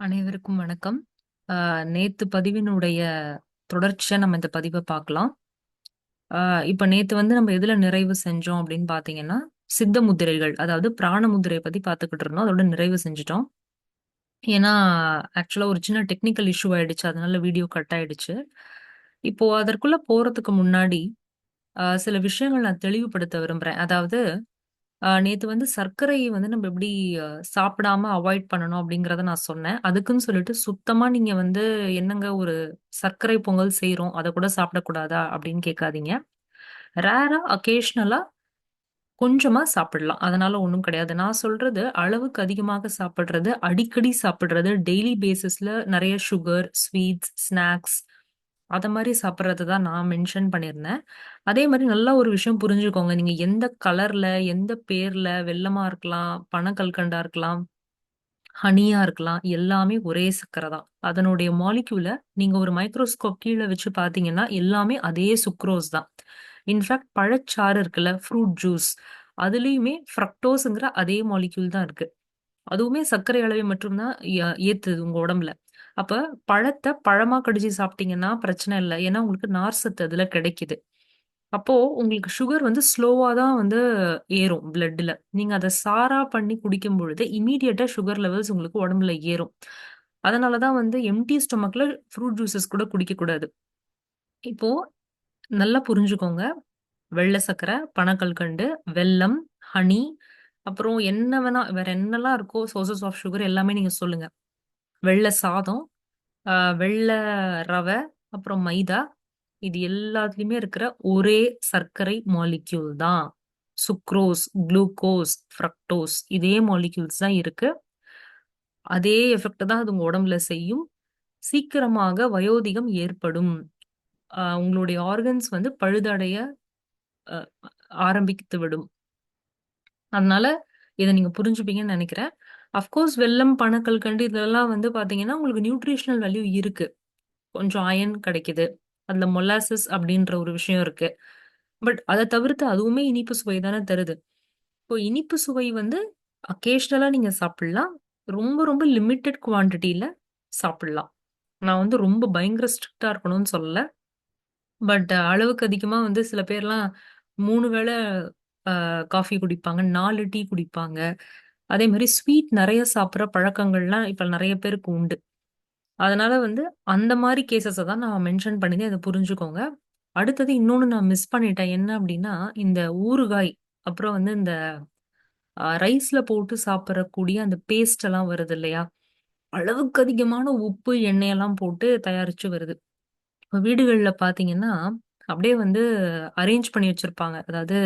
அனைவருக்கும் வணக்கம். அ நேத்து பதிவினுடைய தொடர்ச்சியா நம்ம இந்த பதிவை பார்க்கலாம். அ இப்ப நேத்து வந்து நம்ம எதுல நிறைவு செஞ்சோம் அப்படின்னு பார்த்தீங்கன்னா, சித்த முத்திரைகள், அதாவது பிராண முதிரை பத்தி பார்த்துக்கிட்டு இருந்தோம். அதோட நிறைவு செஞ்சுட்டோம். ஏன்னா, ஆக்சுவலா ஒரு சின்ன டெக்னிக்கல் இஷ்யூ ஆயிடுச்சு. அதனால வீடியோ கட் ஆயிடுச்சு. இப்போ அதற்குள்ள போறதுக்கு முன்னாடி, சில விஷயங்கள் நான் தெளிவுபடுத்த விரும்புறேன். அதாவது நேற்று நேத்து வந்து சர்க்கரையை வந்து நம்ம எப்படி சாப்பிடாம அவாய்ட் பண்ணணும் அப்படிங்கிறத நான் சொன்னேன். அதுக்குன்னு சொல்லிட்டு சுத்தமா நீங்க வந்து என்னங்க ஒரு சர்க்கரை பொங்கல் செய்யறோம் அதை கூட சாப்பிடக்கூடாதா? அப்படின்னு கேட்காதீங்க. ரேரா, அக்கேஷ்னலா கொஞ்சமா சாப்பிடலாம். அதனால ஒன்றும் கிடையாது. நான் சொல்றது அளவுக்கு அதிகமாக சாப்பிடுறது, அடிக்கடி சாப்பிடுறது, டெய்லி பேசிஸ்ல நிறைய சுகர், ஸ்வீட்ஸ், ஸ்நாக்ஸ் அத மாரி சாப்பிடுறது தான் நான் மென்ஷன் பண்ணியிருந்தேன். அதே மாரி நல்லா ஒரு விஷயம் புரிஞ்சுக்கோங்க. நீங்க எந்த கலர்ல, எந்த பேர்ல வெல்லமா இருக்கலாம், பனக்கல்கண்டாக இருக்கலாம், ஹனியா இருக்கலாம். எல்லாமே ஒரே சர்க்கரை தான். அதனுடைய மாலிக்யூல நீங்க ஒரு மைக்ரோஸ்கோப் கீழ வச்சு பார்த்தீங்கன்னா, எல்லாமே அதே சுக்ரோஸ் தான். இன்ஃபாக்ட் பழச்சாறு இருக்குல்ல, ஃப்ரூட் ஜூஸ் அதுலயுமே ஃப்ரக்டோஸ்ங்கிற அதே மாலிக்யூல் தான் இருக்கு. அதுவுமே சர்க்கரை அளவை மட்டும் தான் ய ஏத்துது உங்க உடம்புல. அப்ப பழத்தை பழமா கடிச்சு சாப்பிட்டீங்கன்னா பிரச்சனை இல்லை ஏன்னா உங்களுக்கு நார் சத்து அதுல கிடைக்குது. அப்போ உங்களுக்கு சுகர் வந்து ஸ்லோவா தான் வந்து ஏறும் பிளட்ல. நீங்க அதை சாரா பண்ணி குடிக்கும் பொழுது இம்மீடியட்டா சுகர் லெவல்ஸ் உங்களுக்கு உடம்புல ஏறும். அதனால தான் வந்து எம்டி ஸ்டொமக்ல ஃப்ரூட் ஜூஸஸ் கூட குடிக்கக்கூடாது. இப்போ நல்லா புரிஞ்சுக்கோங்க. வெள்ள சர்க்கரை, பனக்கல்கண்டு வெல்லம், ஹனி, அப்புறம் என்ன வேணா வேற என்னலாம் இருக்கோ சோர்சஸ் ஆஃப் சுகர் எல்லாமே நீங்க சொல்லுங்க. வெள்ள சாதம், வெள்ளை வெள்ள ரவை, அப்புறம் மைதா இது எல்லாத்துலேயுமே இருக்கிற ஒரே சர்க்கரை மாலிக்யூல் தான். சுக்ரோஸ், குளுக்கோஸ், ஃப்ரக்டோஸ் இதே மாலிக்யூல்ஸ் தான் இருக்கு. அதே எஃபெக்ட் தான் அது உங்க உடம்புல செய்யும். சீக்கிரமாக வயோதிகம் ஏற்படும். உங்களுடைய ஆர்கன்ஸ் வந்து பழுதடைய ஆரம்பித்து விடும். அதனால இதை நீங்க புரிஞ்சுப்பீங்கன்னு நினைக்கிறேன் அஃப்கோர்ஸ் வெல்லம், பனக்கல்கண்டு இதெல்லாம் வந்து பார்த்தீங்கன்னா, உங்களுக்கு நியூட்ரிஷனல் வேல்யூ இருக்கு. கொஞ்சம் அயன் கிடைக்குது. அதில் மொலாசஸ் அப்படின்ற ஒரு விஷயம் இருக்கு. பட் அதை தவிர்த்து அதுவுமே இனிப்பு சுவை தானே தருது. இப்போ இனிப்பு சுவை வந்து அக்கேஷ்னலாக நீங்கள் சாப்பிடலாம். ரொம்ப ரொம்ப லிமிட்டட் குவான்டிட்டியில் சாப்பிடலாம். நான் வந்து ரொம்ப பயங்கர ஸ்ட்ரிக்டாக இருக்கணும்னு சொல்லல. பட் அளவுக்கு அதிகமாக வந்து சில பேர்லாம் மூணு வேளை காஃபி குடிப்பாங்க, நாலு டீ குடிப்பாங்க. அதே மாதிரி ஸ்வீட் நிறைய சாப்பிட்ற பழக்கங்கள்லாம் இப்போ நிறைய பேருக்கு உண்டு. அதனால வந்து அந்த மாதிரி கேசஸை தான் நான் மென்ஷன் பண்ணியிருந்தேன். அதை புரிஞ்சுக்கோங்க. அடுத்தது இன்னொன்னு நான் மிஸ் பண்ணிட்டேன். என்ன அப்படின்னா இந்த ஊறுகாய், அப்புறம் வந்து இந்த ரைஸில் ரைஸ்ல போட்டு சாப்பிட்றக்கூடிய அந்த பேஸ்ட் எல்லாம் வருது இல்லையா? அளவுக்கு அதிகமான உப்பு, எண்ணெயெல்லாம் போட்டு தயாரித்து வருது. இப்போ வீடுகளில் பார்த்தீங்கன்னா, அப்படியே வந்து அரேஞ்ச் பண்ணி வச்சிருப்பாங்க. அதாவது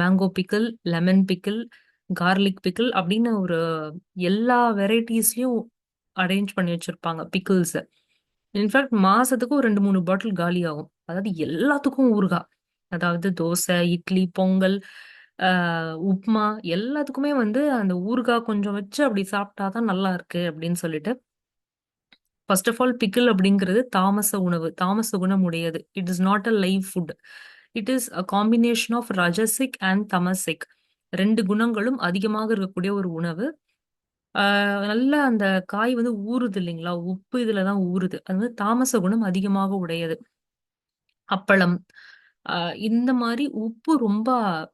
mango pickle, lemon pickle, garlic pickle அப்படின்னு ஒரு எல்லா வெரைட்டீஸ்லயும் அரேஞ்ச் பண்ணி வச்சிருப்பாங்க பிக்கிள்ஸ. இன்ஃபேக்ட் மாசத்துக்கு ஒரு 2, 3 பாட்டில் ஆகும் அதாவது எல்லாத்துக்கும் ஊறுகா. அதாவது தோசை, இட்லி, பொங்கல், உப்மா எல்லாத்துக்குமே வந்து அந்த ஊறுகாய் கொஞ்சம் வச்சு அப்படி சாப்பிட்டா தான் நல்லா இருக்கு அப்படின்னு சொல்லிட்டு ஃபர்ஸ்ட் ஆஃப் ஆல் பிக்கிள் அப்படிங்கிறது தாமச உணவு. தாமச குணம் உடையது. It is not a live food. It is a combination of rajasic and tamasic. ரெண்டு குணங்களும் அதிகமாக இருக்கக்கூடிய ஒரு உணவு. ஆஹ் நல்லா அந்த காய் வந்து ஊறுது இல்லைங்களா? உப்பு இதுலதான் ஊறுது. அது வந்து தாமச குணம் அதிகமாக உடையது. அப்பளம், ஆஹ் இந்த மாதிரி உப்பு ரொம்ப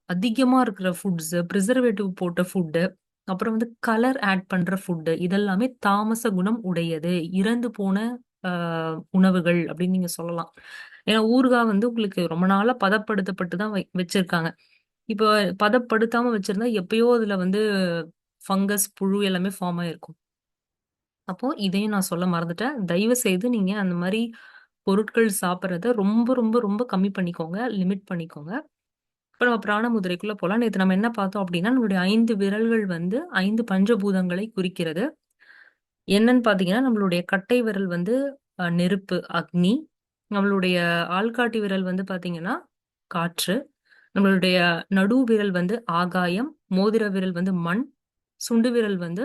அதிகமா இருக்கிற ஃபுட்ஸ், பிரிசர்வேட்டிவ் போட்ட ஃபுட்டு, அப்புறம் வந்து கலர் ஆட் பண்ற ஃபுட்டு, இதெல்லாமே தாமச குணம் உடையது. இறந்து போன அ உணவுகள் அப்படின்னு நீங்க சொல்லலாம். ஏன்னா ஊறுகாய் வந்து உங்களுக்கு ரொம்ப நாளா பதப்படுத்தப்பட்டு தான் வை வச்சிருக்காங்க. இப்போ பதப்படுத்தாம வச்சிருந்தா எப்பயோ அதுல வந்து ஃபங்கஸ், புழு எல்லாமே ஃபார்ம் ஆயிருக்கும். அப்போ இதையும் நான் சொல்ல மறந்துட்டேன். தயவு செய்து நீங்க அந்த மாதிரி பொருட்கள் சாப்பிட்றத ரொம்ப, ரொம்ப, ரொம்ப கம்மி பண்ணிக்கோங்க. லிமிட் பண்ணிக்கோங்க. இப்போ நம்ம பிராண முதிரைக்குள்ள போகலாம் நேற்று நம்ம என்ன பார்த்தோம் அப்படின்னா நம்மளுடைய ஐந்து விரல்கள் வந்து ஐந்து பஞ்சபூதங்களை குறிக்கிறது. என்னன்னு பார்த்தீங்கன்னா, நம்மளுடைய கட்டை விரல் வந்து நெருப்பு, அக்னி. நம்மளுடைய ஆள்காட்டி விரல் வந்து பார்த்தீங்கன்னா, காற்று. நம்மளுடைய நடு விரல் வந்து ஆகாயம். மோதிர விரல் வந்து மண். சுண்டு விரல் வந்து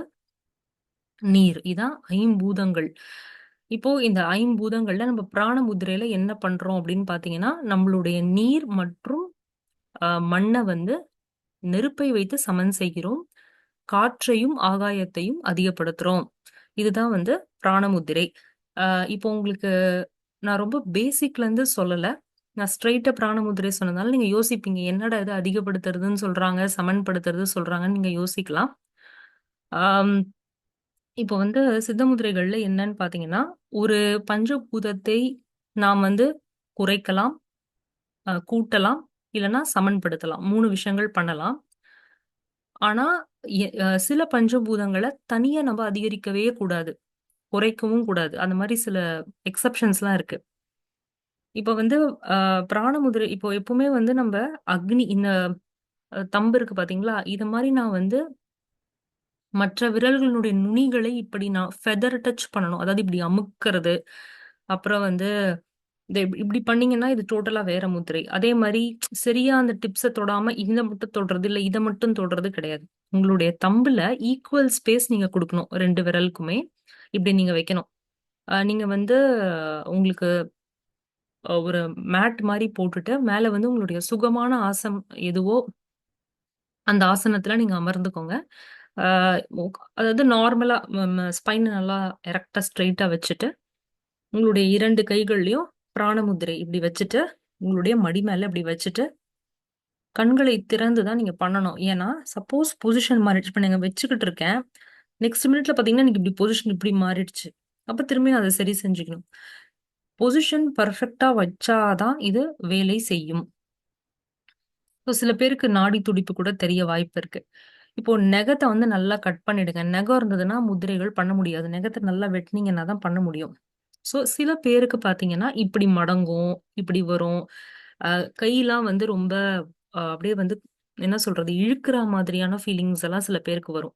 நீர். இதான் ஐம்பூதங்கள். இப்போ இந்த ஐம்பூதங்கள்ல நம்ம பிராண முதிரையில என்ன பண்றோம் அப்படின்னு பார்த்தீங்கன்னா, நம்மளுடைய நீர் மற்றும் மண்ணை வந்து நெருப்பை வைத்து சமன் செய்கிறோம். காற்றையும், ஆகாயத்தையும் அதிகப்படுத்துறோம். இதுதான் வந்து பிராணமுத்திரை இப்போ உங்களுக்கு நான் ரொம்ப பேசிக்ல இருந்து சொல்லலை நான் ஸ்ட்ரைட்டாக பிராணமுதிரை சொன்னதால நீங்கள் யோசிப்பீங்க என்னடா இது அதிகப்படுத்துறதுன்னு சொல்கிறாங்க சமன்படுத்துறது சொல்கிறாங்கன்னு நீங்கள் யோசிக்கலாம். இப்போ வந்து சித்த முதிரைகள்ல என்னன்னு பார்த்தீங்கன்னா ஒரு பஞ்சபூதத்தை நாம் வந்து குறைக்கலாம் கூட்டலாம் இல்லைன்னா சமன்படுத்தலாம். மூணு விஷயங்கள் பண்ணலாம். ஆனால் எ- சில பஞ்சபூதங்களை தனியாக நம்ம அதிகரிக்கவே கூடாது. குறைக்கவும் கூடாது. அந்த மாதிரி சில எக்ஸப்ஷன்ஸ்லாம் இருக்குது இப்போ வந்து ஆஹ், பிராணமுதிரை இப்போ எப்பவுமே வந்து நம்ம அக்னி இந்த தம்பு இருக்கு பாத்தீங்களா? இது மாதிரி நான் வந்து மற்ற விரல்களுடைய நுனிகளை இப்படி நான் ஃபெதர் டச் பண்ணணும். அதாவது இப்படி அமுக்கிறது. அப்புறம் வந்து இதை இப்படி பண்ணீங்கன்னா இது டோட்டலா வேற முத்திரை அதே மாதிரி சரியா அந்த டிப்ஸை தொடாம இதை மட்டும் தொடுறது இல்ல இதை மட்டும் தொடுறது கிடையாது. உங்களுடைய தம்புல ஈக்குவல் ஸ்பேஸ் நீங்க கொடுக்கணும். ரெண்டு விரலுக்குமே இப்படி நீங்க வைக்கணும். ஆஹ் நீங்க வந்து உங்களுக்கு ஒரு மேட் மாதிரி போட்டுட்டு மேல வந்து உங்களுடைய சுகமான ஆசம் எதுவோ அந்த ஆசனத்துல நீங்க அமர்ந்துக்கோங்க. அதாவது நார்மலா ஸ்பைன் நல்லா எரக்டா ஸ்ட்ரெயிட்டாக வச்சுட்டு உங்களுடைய இரண்டு கைகள்லயும் பிராணமுதிரை இப்படி வச்சுட்டு உங்களுடைய மடி மேல இப்படி வச்சுட்டு கண்களை திறந்து தான் நீங்க பண்ணணும். ஏன்னா சப்போஸ் பொசிஷன் மாறிடுச்சு. இப்போ நீங்கள் வச்சுக்கிட்டு இருக்கேன். நெக்ஸ்ட் மினிட்ல பார்த்தீங்கன்னா எனக்கு இப்படி பொசிஷன் இப்படி மாறிடுச்சு. அப்போ திரும்பி அதை சரி செஞ்சுக்கணும். பொசிஷன் பர்ஃபெக்டாக வச்சாதான் இது வேலை செய்யும். ஸோ சில பேருக்கு நாடி துடிப்பு கூட தெரிய வாய்ப்பு இருக்கு. இப்போ நெகத்தை வந்து நல்லா கட் பண்ணிடுங்க. நெகம் இருந்ததுன்னா முதிரைகள் பண்ண முடியாது. நெகத்தை நல்லா வெட்டினீங்கன்னா தான் பண்ண முடியும். ஸோ சில பேருக்கு பார்த்தீங்கன்னா இப்படி மடங்கும் இப்படி வரும். கையெல்லாம் வந்து ரொம்ப அப்படியே வந்து என்ன சொல்றது இழுக்கிற மாதிரியான ஃபீலிங்ஸ் எல்லாம் சில பேருக்கு வரும்.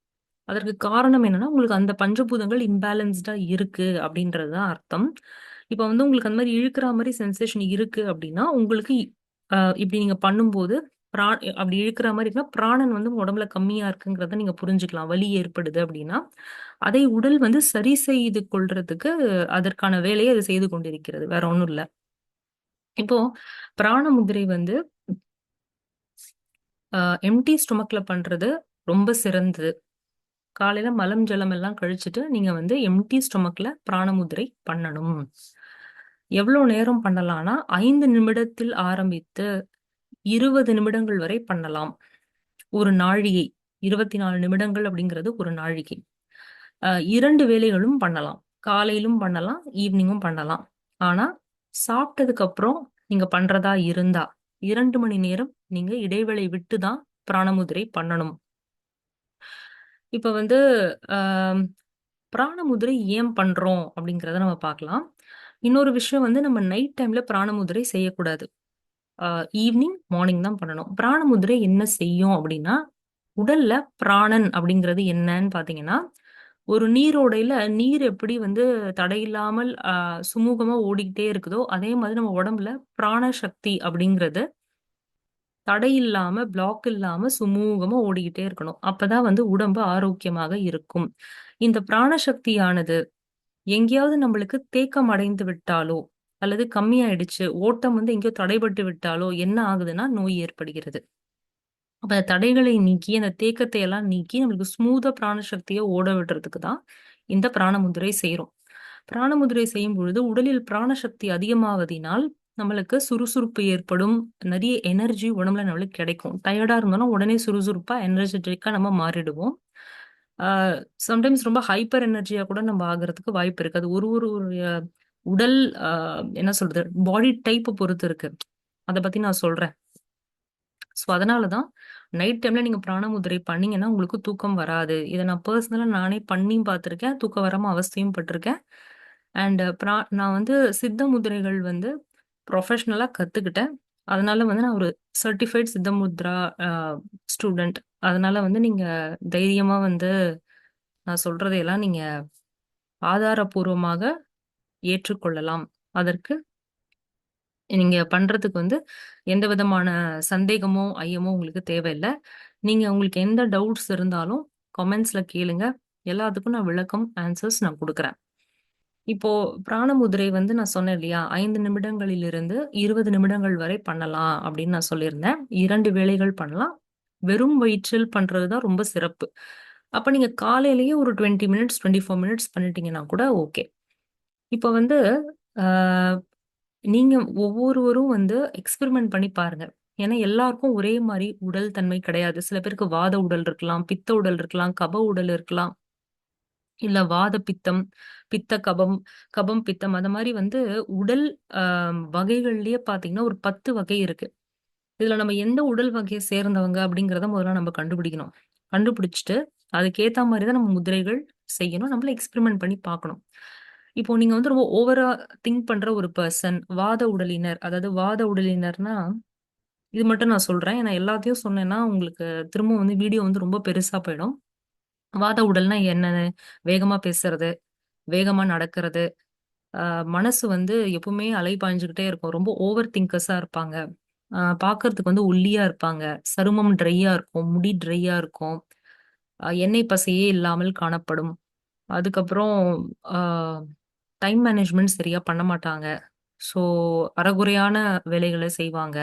அதற்கு காரணம் என்னன்னா உங்களுக்கு அந்த பஞ்சபூதங்கள் இம்பேலன்ஸ்டா இருக்கு அப்படின்றது தான் அர்த்தம். இப்போ வந்து உங்களுக்கு அந்த மாதிரி இழுக்கிற மாதிரி சென்சேஷன் இருக்கு அப்படின்னா உங்களுக்கு இப்படி நீங்க பண்ணும்போது பிரா அப்படி இழுக்கிற மாதிரி இருக்குன்னா பிராணன் வந்து உடம்புல கம்மியா இருக்குங்கிறத நீங்க புரிஞ்சுக்கலாம். வலி ஏற்படுது அப்படின்னா அதை உடல் வந்து சரி செய்து கொள்றதுக்கு அதற்கான வேலையை அது செய்து கொண்டிருக்கிறது. வேற ஒண்ணும் இல்ல. இப்போ பிராண முதிரை வந்து எம்டி ஸ்டொமக்ல பண்றது ரொம்ப சிறந்தது. காலையில மலம் ஜலம் எல்லாம் கழிச்சுட்டு நீங்க வந்து எம்டி ஸ்டொமக்ல பிராணமுதிரை பண்ணணும். எவ்வளவு நேரம் பண்ணலாம்னா ஐந்து நிமிடத்தில் ஆரம்பித்து இருபது நிமிடங்கள் வரை பண்ணலாம். ஒரு நாழிகை இருபத்தி நாலு நிமிடங்கள் அப்படிங்கிறது ஒரு நாழிகை. அஹ் இரண்டு வேளைகளும் பண்ணலாம். காலையிலும் பண்ணலாம் ஈவினிங்கும் பண்ணலாம். ஆனா சாப்பிட்டதுக்கு அப்புறம் நீங்க பண்றதா இருந்தா இரண்டு மணி நேரம் நீங்க இடைவேளை விட்டு தான் பிராணமுதிரை பண்ணணும். இப்ப வந்து ஆஹ் பிராணமுதிரை ஏன் பண்றோம் அப்படிங்கிறத நம்ம பார்க்கலாம். இன்னொரு விஷயம் வந்து நம்ம நைட் டைம்ல பிராணமுதிரை செய்யக்கூடாது. ஈவினிங் மார்னிங் தான் பண்ணணும். பிராணமுதிரை என்ன செய்யும் அப்படின்னா உடல்ல பிராணன் அப்படிங்கிறது என்னன்னு பாத்தீங்கன்னா ஒரு நீரோடையில நீர் எப்படி வந்து தடையில்லாமல் ஆஹ் சுமூகமா ஓடிக்கிட்டே இருக்குதோ அதே மாதிரி நம்ம உடம்புல பிராண சக்தி அப்படிங்கிறது தடை இல்லாம பிளாக் இல்லாம சுமூகமா ஓடிக்கிட்டே இருக்கணும். அப்பதான் வந்து உடம்பு ஆரோக்கியமாக இருக்கும். இந்த பிராண சக்தியானது எங்கேயாவது நம்மளுக்கு தேக்கம் அடைந்து விட்டாலோ அல்லது கம்மியாயிடுச்சு ஓட்டம் வந்து எங்கேயோ தடைபட்டு விட்டாலோ என்ன ஆகுதுன்னா நோய் ஏற்படுகிறது. அப்ப அந்த தடைகளை நீக்கி அந்த தேக்கத்தை எல்லாம் நீக்கி நம்மளுக்கு ஸ்மூதா பிராணசக்தியை ஓட விடுறதுக்கு தான் இந்த பிராணமுதிரை செய்யறோம் பிராணமுதிரை செய்யும் பொழுது உடலில் பிராணசக்தி அதிகமாவதினால் நம்மளுக்கு சுறுசுறுப்பு ஏற்படும் நிறைய எனர்ஜி உடம்புல நம்மளுக்கு கிடைக்கும். டயர்டா இருந்தோம்னா உடனே சுறுசுறுப்பா எனர்ஜெட்டிக்கா நம்ம மாறிடுவோம். சம்டைம்ஸ் ரொம்ப ஹைப்பர் எனர்ஜியா கூட நம்ம ஆகிறதுக்கு வாய்ப்பு இருக்கு. அது ஒரு ஒரு ஒரு, உடல் என்ன சொல்றது பாடி டைப்பை பொறுத்து இருக்கு. அதை பத்தி நான் சொல்றேன். ஸோ அதனால தான் நைட் டைம்ல நீங்க பிராணமுதிரை பண்ணீங்கன்னா உங்களுக்கு தூக்கம் வராது. இதை நான் பர்சனலா நானே பண்ணியும் பார்த்துருக்கேன். தூக்கம் வராம அவஸ்தையும் பட்டிருக்கேன். அண்ட் பிரா நான் வந்து சித்த முதிரைகள் வந்து ப்ரொஃபஷ்னலாக கற்றுக்கிட்டேன் அதனால வந்து நான் ஒரு சர்டிஃபைட் சித்த முத்ரா ஸ்டூடெண்ட் அதனால வந்து நீங்க தைரியமா வந்து நான் சொல்றதையெல்லாம் நீங்க ஆதாரபூர்வமாக ஏற்றுக்கொள்ளலாம். அதற்கு நீங்க பண்றதுக்கு வந்து எந்த விதமான சந்தேகமோ ஐயமோ உங்களுக்கு தேவையில்லை. நீங்க உங்களுக்கு எந்த டவுட்ஸ் இருந்தாலும் கமெண்ட்ஸ்ல கேளுங்க. எல்லாத்துக்கும் நான் விளக்கம் ஆன்சர்ஸ் நான் கொடுக்குறேன். இப்போ பிராணமுதிரை வந்து நான் சொன்னேன் இல்லையா? ஐந்து நிமிடங்களிலிருந்து இருபது நிமிடங்கள் வரை பண்ணலாம் அப்படின்னு நான் சொல்லியிருந்தேன். இரண்டு வேளைகள் பண்ணலாம். வெறும் வயிற்றில் பண்ணுறது தான் ரொம்ப சிறப்பு அப்போ நீங்கள் காலையிலேயே ஒரு 20 மினிட்ஸ், 24 மினிட்ஸ் பண்ணிட்டீங்கன்னா கூட ஓகே. இப்போ வந்து நீங்கள் ஒவ்வொருவரும் வந்து எக்ஸ்பெரிமெண்ட் பண்ணி பாருங்க. ஏன்னா எல்லாருக்கும் ஒரே மாதிரி உடல் தன்மை கிடையாது. சில பேருக்கு வாத உடல் இருக்கலாம், பித்த உடல் இருக்கலாம், கப உடல் இருக்கலாம். இல்ல வாத பித்தம், பித்த கபம், கபம் பித்தம் அந்த மாதிரி வந்து உடல் வகைகள்லேயே வகைகள்லயே பார்த்தீங்கன்னா, ஒரு 10 வகை இருக்கு. இதுல நம்ம எந்த உடல் வகையை சேர்ந்தவங்க அப்படிங்கிறத முதல்ல நம்ம கண்டுபிடிக்கணும். கண்டுபிடிச்சிட்டு அதுக்கேத்த மாதிரி தான் நம்ம முதிரைகள் செய்யணும். நம்மள எக்ஸ்பெரிமெண்ட் பண்ணி பார்க்கணும். இப்போ நீங்க வந்து ரொம்ப ஓவரா திங்க் பண்ற ஒரு பர்சன் வாத உடலினர், அதாவது வாத உடலினர்னா, இது மட்டும் நான் சொல்றேன். ஏன்னா எல்லாத்தையும் சொன்னேன்னா, உங்களுக்கு திரும்ப வந்து வீடியோ வந்து ரொம்ப பெருசா போயிடும். வாத உடல்னா என்னன்னு? வேகமா பேசுறது, வேகமா நடக்கிறது, மனசு வந்து எப்பவுமே அலைபாய்ஞ்சுகிட்டே இருக்கும். ரொம்ப ஓவர் திங்கர்ஸா இருப்பாங்க. பார்க்கறதுக்கு வந்து ஒல்லியா இருப்பாங்க. சருமம் ட்ரையா இருக்கும். முடி ட்ரையா இருக்கும். எண்ணெய் பசையே இல்லாமல் காணப்படும். அதுக்கப்புறம் டைம் மேனேஜ்மெண்ட் சரியா பண்ண மாட்டாங்க. ஸோ அறகுறையான வேலைகளை செய்வாங்க.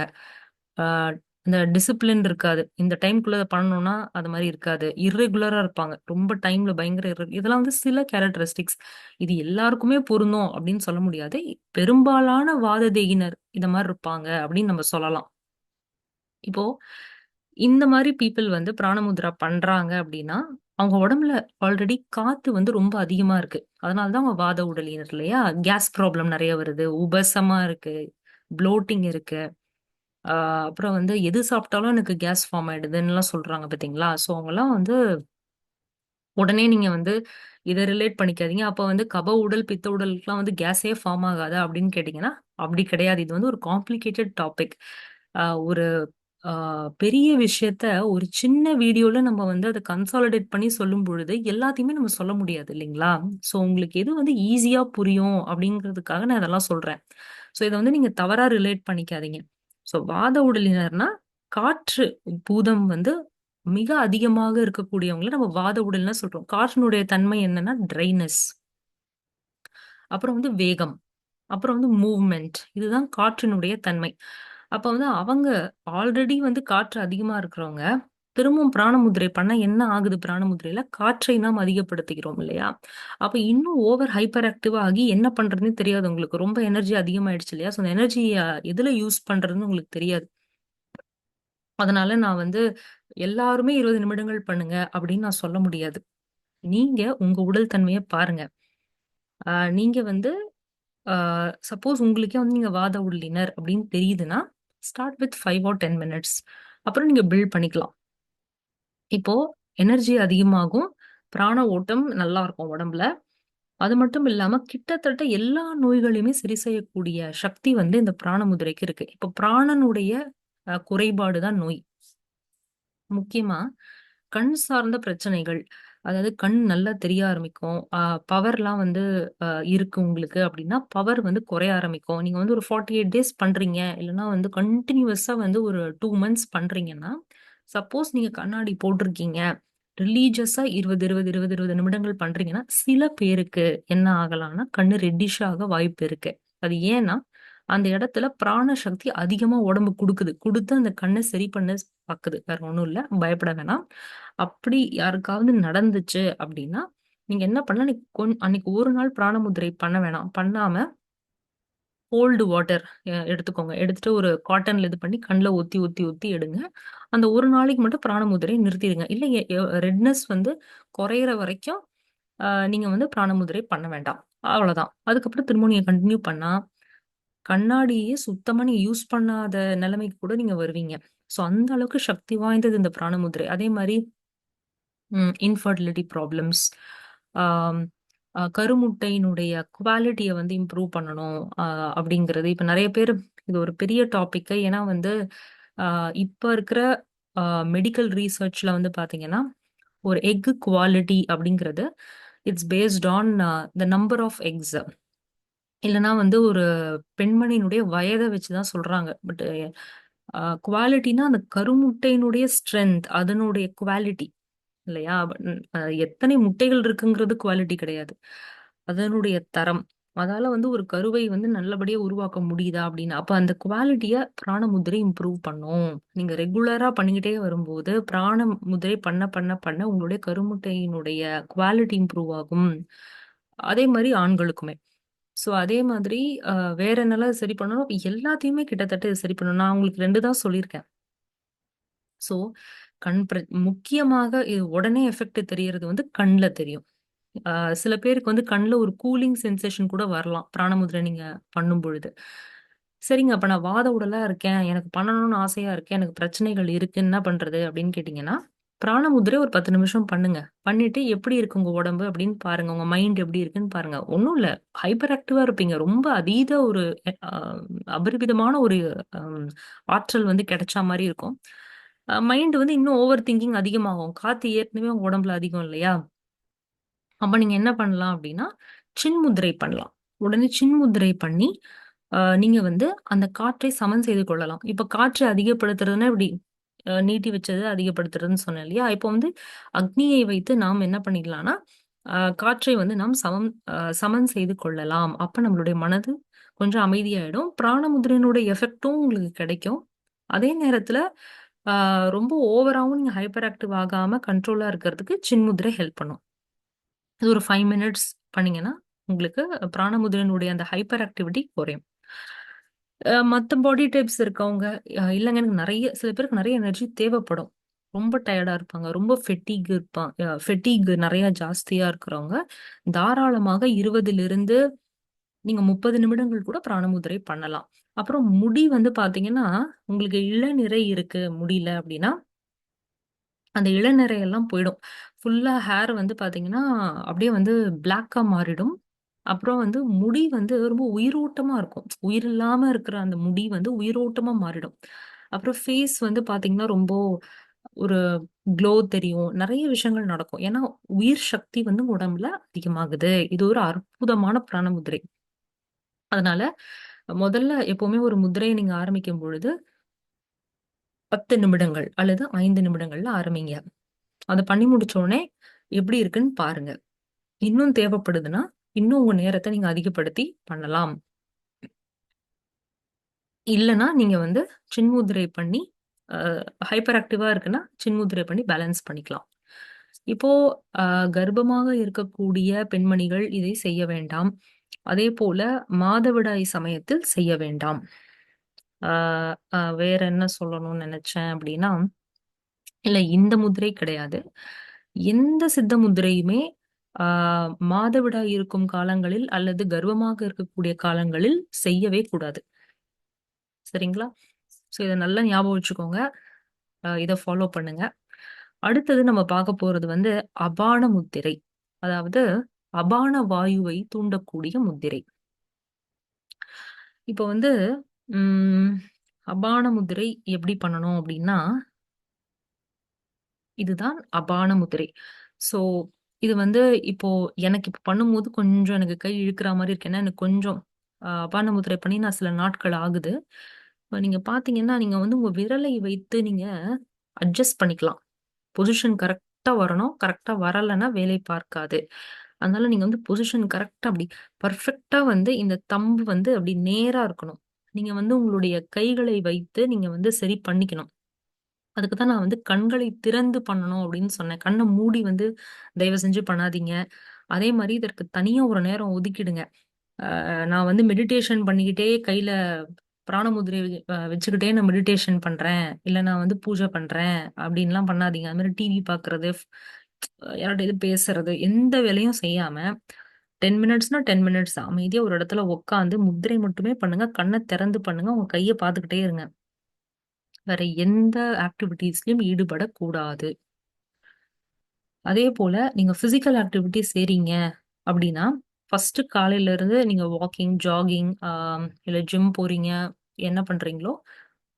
இந்த டிசிப்ளின் இருக்காது. இந்த டைம்க்குள்ள அதை பண்ணணும்னா, அது மாதிரி இருக்காது. இர்ரெகுலராக இருப்பாங்க. ரொம்ப டைம்ல பயங்கர இர்ரெ இதெல்லாம் வந்து சில கேரக்டரிஸ்டிக்ஸ். இது எல்லாருக்குமே பொருந்தும் அப்படின்னு சொல்ல முடியாது. பெரும்பாலான வாததேகினர் இந்த மாதிரி இருப்பாங்க அப்படின்னு நம்ம சொல்லலாம். இப்போ இந்த மாதிரி பீப்பிள் வந்து பிராணமுத்ரா பண்றாங்க அப்படின்னா, அவங்க உடம்புல ஆல்ரெடி காத்து வந்து ரொம்ப அதிகமா இருக்கு. அதனாலதான் அவங்க வாத உடலினர் இல்லையா? கேஸ் ப்ராப்ளம் நிறைய வருது. உபசமா இருக்கு. ப்ளோட்டிங் இருக்கு. அப்புறம் வந்து எது சாப்பிட்டாலும் எனக்கு கேஸ் ஃபார்ம் ஆயிடுதுன்னுலாம் சொல்றாங்க பார்த்தீங்களா? ஸோ அவங்கலாம் வந்து உடனே நீங்க வந்து இதை ரிலேட் பண்ணிக்காதீங்க. அப்போ வந்து கப உடல், பித்த உடலுக்குலாம் வந்து கேஸே ஃபார்ம் ஆகாதா? அப்படின்னு கேட்டிங்கன்னா அப்படி கிடையாது. இது வந்து ஒரு காம்ப்ளிகேட்டட் டாபிக். ஒரு பெரிய விஷயத்த ஒரு சின்ன வீடியோல நம்ம வந்து அதை கன்சாலிடேட் பண்ணி சொல்லும் பொழுது, எல்லாத்தையுமே நம்ம சொல்ல முடியாது இல்லைங்களா? ஸோ உங்களுக்கு எது வந்து ஈஸியா புரியும் அப்படிங்கிறதுக்காக நான் இதெல்லாம் சொல்றேன். ஸோ இதை வந்து நீங்க தவறா ரிலேட் பண்ணிக்காதீங்க. ஸோ வாத உடலினர்னா, காற்று பூதம் வந்து மிக அதிகமாக இருக்கக்கூடியவங்கள நம்ம வாத உடல்னா சொல்றோம். காற்றினுடைய தன்மை என்னன்னா ட்ரைனஸ். அப்புறம் வந்து வேகம். அப்புறம் வந்து மூவ்மெண்ட் இதுதான் காற்றினுடைய தன்மை. அப்ப வந்து அவங்க ஆல்ரெடி வந்து காற்று அதிகமா இருக்கிறவங்க, திரும்பவும் பிராணமுத்திரை பண்ண என்ன ஆகுது பிராணமுத்திரையில? காற்றை நாம் அதிகப்படுத்துகிறோம் இல்லையா? அப்ப இன்னும் ஓவர் ஹைப்பர் ஆக்டிவா ஆகி என்ன பண்றதுன்னு தெரியாது உங்களுக்கு. ரொம்ப எனர்ஜி அதிகமாயிடுச்சு இல்லையா? ஸோ அந்த எனர்ஜிய எதுல யூஸ் பண்றதுன்னு உங்களுக்கு தெரியாது. அதனால நான் வந்து எல்லாருமே 20 நிமிடங்கள் பண்ணுங்க அப்படின்னு நான் சொல்ல முடியாது. நீங்க உங்க உடல் தன்மையை பாருங்க. நீங்க வந்து சப்போஸ் உங்களுக்கே வந்து நீங்க வாத உடலினர் அப்படின்னு தெரியுதுன்னா, start with five or 10 minutes. அப்புறம் நீங்க பில்ட் பண்ணிக்கலாம். இப்போ எனர்ஜி அதிகமாகும். பிராண ஓட்டம் நல்லா இருக்கும் உடம்புல. அது மட்டும் இல்லாம கிட்டத்தட்ட எல்லா நோய்களையுமே சரி செய்யக்கூடிய சக்தி வந்து இந்த பிராண முதிரைக்கு இருக்கு. இப்போ பிராணனுடைய குறைபாடு தான் நோய். முக்கியமா கண் சார்ந்த பிரச்சனைகள். அதாவது கண் நல்லா தெரிய ஆரம்பிக்கும். பவர்லாம் வந்து இருக்கு உங்களுக்கு அப்படின்னா பவர் வந்து குறைய ஆரம்பிக்கும். நீங்க வந்து ஒரு 48 டேஸ் பண்றீங்க. இல்லைன்னா வந்து கன்டினியூவஸா வந்து ஒரு டூ மந்த்ஸ் பண்றீங்கன்னா, சப்போஸ் நீங்க கண்ணாடி போட்டிருக்கீங்க. ரிலீஜியஸா 20, 20, 20, 20 நிமிடங்கள் பண்றீங்கன்னா, சில பேருக்கு என்ன ஆகலாம்னா, கண்ணு ரெட்டிஷ் ஆக வாய்ப்பு இருக்கு. அது ஏன்னா, அந்த இடத்துல பிராண சக்தி அதிகமா உடம்பு கொடுக்குது கொடுத்து அந்த கண்ணை சரி பண்ண பாக்குது. வேற ஒன்றும் இல்லை பயப்பட வேணாம். அப்படி யாருக்காவது நடந்துச்சு அப்படின்னா, நீங்க என்ன பண்ணலாம், அன்னைக்கு அன்னைக்கு ஒரு நாள் பிராணமுதிரை பண்ண வேணாம். பண்ணாம கோல்டு வாட்டர் எடுத்துக்கோங்க. எடுத்துட்டு ஒரு காட்டன்ல இது பண்ணி கண்ணில் ஊற்றி ஊற்றி ஊற்றி எடுங்க. அந்த ஒரு நாளைக்கு மட்டும் பிராணமுதிரை நிறுத்திடுங்க இல்லை ரெட்னஸ் வந்து குறையிற வரைக்கும் நீங்கள் வந்து பிராணமுதிரை பண்ண வேண்டாம். அவ்வளோதான். அதுக்கப்புறம் திரும்பவும் நீங்கள் கண்டினியூ பண்ணால் கண்ணாடியே சுத்தமாக நீங்கள் யூஸ் பண்ணாத நிலைமைக்கு கூட நீங்கள் வருவீங்க. ஸோ அந்த அளவுக்கு சக்தி வாய்ந்தது இந்த பிராணமுதிரை அதே மாதிரி இன்ஃபர்டிலிட்டி ப்ராப்ளம்ஸ், கருமுட்டையினுடைய குவாலிட்டியை வந்து இம்ப்ரூவ் பண்ணணும் அப்படிங்கிறது. இப்போ நிறைய பேர் இது ஒரு பெரிய டாப்பிக்கு ஏன்னா வந்து இப்போ இருக்கிற மெடிக்கல் ரீசர்ச்சில் வந்து பார்த்தீங்கன்னா, ஒரு எக் குவாலிட்டி அப்படிங்கிறது it's based on the number of eggs. இல்லைன்னா வந்து ஒரு பெண்மணியினுடைய வயதை வச்சு தான் சொல்கிறாங்க பட் குவாலிட்டினா அந்த கருமுட்டையினுடைய ஸ்ட்ரென்த் அதனுடைய குவாலிட்டி இல்லையா? எத்தனை முட்டைகள் இருக்குங்கிறது குவாலிட்டி கிடையாது. அதனுடைய தரம். அதால வந்து ஒரு கருவை வந்து நல்லபடியா உருவாக்க முடியுதா அப்படின்னு. அப்ப அந்த குவாலிட்டிய பிராண முதிரை இம்ப்ரூவ் பண்ணும். நீங்க ரெகுலரா பண்ணிக்கிட்டே வரும்போது, பிராண முதிரை பண்ண பண்ண பண்ண உங்களுடைய கருமுட்டையினுடைய குவாலிட்டி இம்ப்ரூவ் ஆகும். அதே மாதிரி ஆண்களுக்குமே. ஸோ அதே மாதிரி வேற என்னலாம் சரி பண்ணணும்? எல்லாத்தையுமே கிட்டத்தட்ட இது சரி பண்ணணும். நான் உங்களுக்கு ரெண்டு தான் சொல்லியிருக்கேன். ஸோ கண் பிர முக்கியமாக இது உடனே எஃபெக்ட் தெரியறது வந்து கண்ல தெரியும். சில பேருக்கு வந்து கண்ல ஒரு கூலிங் சென்சேஷன் கூட வரலாம். பிராணமுத்திரை நீங்க பண்ணும்பொழுது. சரிங்க அப்ப நான் வாத உடலா இருக்கேன். எனக்கு பண்ணணும்னு ஆசையா இருக்கேன் எனக்கு பிரச்சனைகள் இருக்கு. என்ன பண்றது? அப்படின்னு கேட்டீங்கன்னா, பிராணமுதிரை ஒரு 10 நிமிஷம் பண்ணுங்க. பண்ணிட்டு எப்படி இருக்கு உங்க உடம்பு அப்படின்னு பாருங்க. உங்க மைண்ட் எப்படி இருக்குன்னு பாருங்க. ஒன்றும் இல்ல. ஹைப்பர் ஆக்டிவா இருப்பீங்க. ரொம்ப அதீத ஒரு அபரிவிதமான ஒரு ஆற்றல் வந்து கிடைச்சா மாதிரி இருக்கும். மைண்ட் வந்து இன்னும் ஓவர் திங்கிங் அதிகமாகும். காத்து ஏற்கனவே உங்க உடம்புல அதிகம் இல்லையா? அப்ப நீங்க என்ன பண்ணலாம் அப்படின்னா, சின்முதிரை பண்ணலாம். உடனே சின்முதிரை பண்ணி, அ நீங்க வந்து அந்த காற்றை சமன் செய்து கொள்ளலாம். இப்ப காற்றை அதிகப்படுத்துறதுன்னா இப்படி நீட்டி வச்சது அதிகப்படுத்துறதுன்னு சொன்னேன் இல்லையா? இப்போ வந்து அக்னியை வைத்து நாம் என்ன பண்ணிக்கலாம்னா, காற்றை வந்து நாம் சமம் சமன் செய்து கொள்ளலாம். அப்ப நம்மளுடைய மனது கொஞ்சம் அமைதியாயிடும். பிராணமுத்திரையினுடைய எஃபெக்ட்டும் உங்களுக்கு கிடைக்கும். அதே நேரத்துல ரொம்ப ஓவராவும் நீங்க ஹைப்பர் ஆக்டிவ் ஆகாம கண்ட்ரோலா இருக்கிறதுக்கு சின்முதிரை ஹெல்ப் பண்ணும். இது ஒரு 5 மினிட்ஸ் பண்ணீங்கன்னா, உங்களுக்கு பிராணமுதிரையினுடைய அந்த ஹைப்பர் ஆக்டிவிட்டி குறையும். அ மத்த பாடி டைப்ஸ் இருக்கவங்க, இல்லைங்க இல்லங்க எனக்கு நெறைய சில பேருக்கு நெறைய எனர்ஜி தேவைப்படும். ரொம்ப டயர்டா இருப்பாங்க. ரொம்ப ஃபெட்டிக் இருப்பா அ ஃபெட்டிக் நெறைய ஜாஸ்தியா இருக்கிறவங்க, தாராளமாக 20லிருந்து நீங்க 30 நிமிடங்கள் கூட பிராணமுதிரை பண்ணலாம். அப்புறம் முடி வந்து பார்த்தீங்கன்னா, உங்களுக்கு இளநிறை இருக்கு முடியல அப்படின்னா, அந்த இளநரை எல்லாம் போயிடும். ஃபுல்லா ஹேர் வந்து பார்த்தீங்கன்னா, அப்படியே வந்து பிளாக்கா மாறிடும். அப்புறம் வந்து முடி வந்து ரொம்ப உயிரோட்டமா இருக்கும். உயிர் இல்லாம இருக்கிற அந்த முடி வந்து உயிரோட்டமா மாறிடும். அப்புறம் ஃபேஸ் வந்து பார்த்தீங்கன்னா, ரொம்ப ஒரு க்ளோ தெரியும். நிறைய விஷயங்கள் நடக்கும். ஏன்னா, உயிர் சக்தி வந்து உடம்புல அதிகமாகுது. இது ஒரு அற்புதமான பிராணமுத்திரை அதனால முதல்ல எப்பவுமே ஒரு முதிரையை நீங்க ஆரம்பிக்கும் பொழுது 10 நிமிடங்கள் அல்லது ஐந்து நிமிடங்கள்ல ஆரம்பிங்க. அதை பண்ணி முடிச்ச உடனே எப்படி இருக்குன்னு பாருங்க. இன்னும் தேவைப்படுதுன்னா, இன்னும் உங்க நேரத்தை நீங்க அதிகப்படுத்தி பண்ணலாம். இல்லன்னா, நீங்க வந்து சின்முதிரை பண்ணி ஹைப்பர் ஆக்டிவா இருக்குன்னா, சின்முதிரை பண்ணி பேலன்ஸ் பண்ணிக்கலாம். இப்போ கர்ப்பமாக இருக்கக்கூடிய பெண்மணிகள் இதை செய்ய வேண்டாம். அதே போல மாதவிடாய் சமயத்தில் செய்ய வேண்டாம். வேற என்ன சொல்லணும்னு நினைச்சேன் அப்படின்னா, இல்ல இந்த முத்திரை கிடையாது. எந்த சித்த முத்திரையுமே மாதவிடாய் இருக்கும் காலங்களில் அல்லது கர்வமாக இருக்கக்கூடிய காலங்களில் செய்யவே கூடாது. சரிங்களா? ஸோ இத நல்லா ஞாபகம் வச்சுக்கோங்க. இதை ஃபாலோ பண்ணுங்க. அடுத்தது நம்ம பார்க்க போறது வந்து அபான முத்திரை. அதாவது அபான வாயுவை தூண்டக்கூடிய முத்திரை. இப்போ வந்து உம் அபான முதிரை எப்படி பண்ணணும் அப்படின்னா, இதுதான் அபான முதிரை ஸோ இது வந்து இப்போ எனக்கு இப்போ பண்ணும்போது கொஞ்சம் எனக்கு கை இழுக்கிற மாதிரி இருக்கு. ஏன்னா எனக்கு கொஞ்சம் அபான முத்திரை பண்ணி நான் சில நாட்கள் ஆகுது. இப்போ நீங்க பார்த்தீங்கன்னா, நீங்க வந்து உங்க விரலை வைத்து நீங்க அட்ஜஸ்ட் பண்ணிக்கலாம். பொசிஷன் கரெக்டாக வரணும். கரெக்டாக வரலன்னா வேலை பார்க்காது. அதனால நீங்க வந்து பொசிஷன் கரெக்டாக அப்படி பெர்ஃபெக்ட்டா வந்து இந்த தம்பு வந்து அப்படி நேரா இருக்கணும். நீங்க வந்து உங்களுடைய கைகளை வைத்து நீங்க வந்து சரி பண்ணிக்கணும். அதுக்கு தான் நான் வந்து கண்களை திறந்து பண்ணணும் அப்படின்னு சொன்னேன். கண்ணை மூடி வந்து தயவு செஞ்சு பண்ணாதீங்க. அதே மாதிரி இதற்கு தனியா ஒரு நேரம் ஒதுக்கிடுங்க. நான் வந்து மெடிடேஷன் பண்ணிக்கிட்டே கையில பிராணமுதிரை வச்சுக்கிட்டே நான் மெடிடேஷன் பண்றேன். இல்லை நான் வந்து பூஜை பண்றேன் அப்படின்லாம் பண்ணாதீங்க. அது மாதிரி டிவி யார்கிட்ட யார்ட்டயாவது பேசுறது, எந்த வேலையும் செய்யாம 10 மினிட்ஸ்னா 10 மினிட்ஸ் அமைதியா ஒரு இடத்துல உட்காந்து முத்திரை மட்டுமே பண்ணுங்க. கண்ணை திறந்து பண்ணுங்க. உங்க கையை பார்த்துக்கிட்டே இருங்க. வேற எந்த ஆக்டிவிட்டீஸ்லயும் ஈடுபடக்கூடாது. அதே போல நீங்க பிசிக்கல் ஆக்டிவிட்டி செய்றீங்க அப்படின்னா, ஃபர்ஸ்ட்டு காலையில இருந்து நீங்க வாக்கிங், ஜாகிங் இல்லை ஜிம் போறீங்க, என்ன பண்றீங்களோ,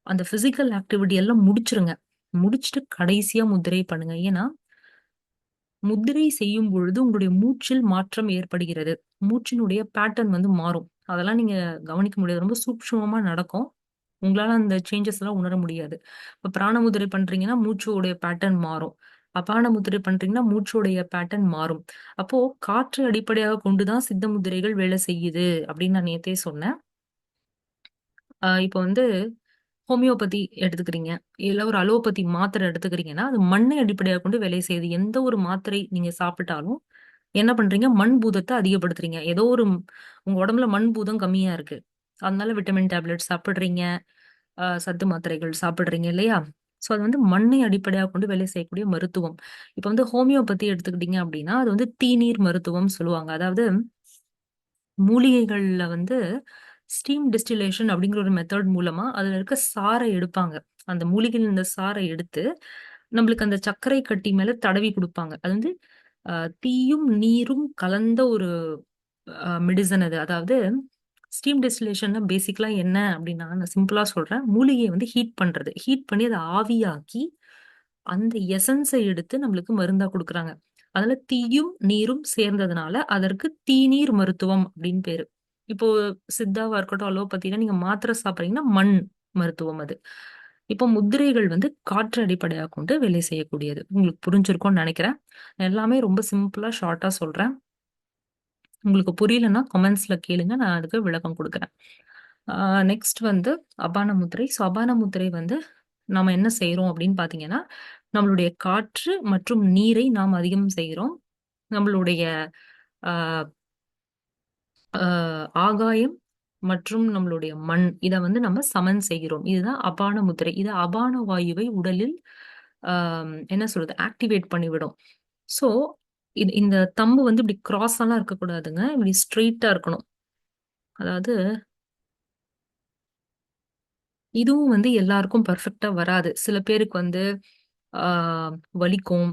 அந்த பிசிக்கல் ஆக்டிவிட்டி எல்லாம் முடிச்சிருங்க முடிச்சுட்டு கடைசியா முத்திரை பண்ணுங்க. ஏன்னா, முத்திரை செய்யும் பொழுது உங்களுடைய மூச்சில் மாற்றம் ஏற்படுகிறது. மூச்சினுடைய பேட்டர்ன் வந்து மாறும். அதெல்லாம் நீங்க கவனிக்க முடியாது. ரொம்ப சூட்சுமமா நடக்கும். உங்களால அந்த சேஞ்சஸ் எல்லாம் உணர முடியாது. இப்ப பிராண முத்திரை பண்றீங்கன்னா, மூச்சோடைய பேட்டர்ன் மாறும். அபான முதிரை பண்றீங்கன்னா மூச்சுடைய பேட்டர்ன் மாறும் அப்போ காற்று அடிப்படையாக கொண்டுதான் சித்த முதிரைகள் வேலை செய்யுது அப்படின்னு நான் நேத்தே சொன்னேன் இப்போ வந்து ஹோமியோபதி எடுத்துக்கிறீங்க. இல்லை ஒரு அலோபதி மாத்திரை எடுத்துக்கிறீங்கன்னா அது மண்ணை அடிப்படையாக கொண்டு வேலை செய்யுது. எந்த ஒரு மாத்திரை நீங்க சாப்பிட்டாலும் என்ன பண்றீங்க? மண் பூதத்தை அதிகப்படுத்துறீங்க. ஏதோ ஒரு உங்க உடம்புல மண் பூதம் கம்மியா இருக்கு. அதனால விட்டமின் டேப்லெட் சாப்பிடுறீங்க. சத்து மாத்திரைகள் சாப்பிடுறீங்க இல்லையா? ஸோ அது வந்து மண்ணை அடிப்படையாக கொண்டு வேலை செய்யக்கூடிய மருத்துவம். இப்போ வந்து ஹோமியோபதி எடுத்துக்கிட்டீங்க அப்படின்னா அது வந்து தீநீர் மருத்துவம் சொல்லுவாங்க. அதாவது மூலிகைகளில் வந்து ஸ்டீம் டிஸ்டிலேஷன் அப்படிங்கிற ஒரு மெத்தட் மூலமா அதுல இருக்க சாரை எடுப்பாங்க. அந்த மூலிகையில் இந்த சாரை எடுத்து நம்மளுக்கு அந்த சர்க்கரை கட்டி மேல தடவி கொடுப்பாங்க. அது வந்து ஆஹ், தீயும் நீரும் கலந்த ஒரு மெடிசன் அது. அதாவது ஸ்டீம் டிஸ்டிலேஷன்னா பேசிக்கலாக என்ன அப்படின்னா நான் சிம்பிளா சொல்றேன். மூலிகையை வந்து ஹீட் பண்றது. ஹீட் பண்ணி அதை ஆவியாக்கி அந்த எசன்ஸை எடுத்து நம்மளுக்கு மருந்தாக கொடுக்குறாங்க. அதுல தீயும் நீரும் சேர்ந்ததுனால அதற்கு தீநீர் மருத்துவம் அப்படின்னு பேரு. இப்போ சித்தாவா இருக்கட்டும் அலோபதினா நீங்க மாத்திரை சாப்பிட்றீங்கன்னா மண் மருத்துவம் அது. இப்போ முத்திரைகள் வந்து காற்று அடிப்படையாக கொண்டு வேலை செய்யக்கூடியது. உங்களுக்கு புரிஞ்சிருக்கும்னு நினைக்கிறேன். எல்லாமே ரொம்ப சிம்பிளா ஷார்ட்டா சொல்றேன். உங்களுக்கு புரியலன்னா கமெண்ட்ஸ்ல கேளுங்க. நான் அதுக்கு விளக்கம் கொடுக்குறேன். நெக்ஸ்ட் வந்து அபான முத்திரை. ஸோ அபான முத்திரை வந்து நாம என்ன செய்கிறோம் அப்படின்னு பாத்தீங்கன்னா நம்மளுடைய காற்று மற்றும் நீரை நாம் அதிகம் செய்கிறோம் நம்மளுடைய ஆஹ் ஆகாயம் மற்றும் நம்மளுடைய மண். இதை வந்து நம்ம சமன் செய்கிறோம். இதுதான் அபான முத்திரை. இது அபான வாயுவை உடலில் என்ன சொல்றது ஆக்டிவேட் பண்ணிவிடும். ஸோ இது இந்த தம்பு வந்து இப்படி கிராஸ் எல்லாம் இருக்கக்கூடாதுங்க. இப்படி ஸ்ட்ரெயிட்டா இருக்கணும். அதாவது இதுவும் வந்து எல்லாருக்கும் பர்ஃபெக்டா வராது. சில பேருக்கு வந்து வலிக்கும்.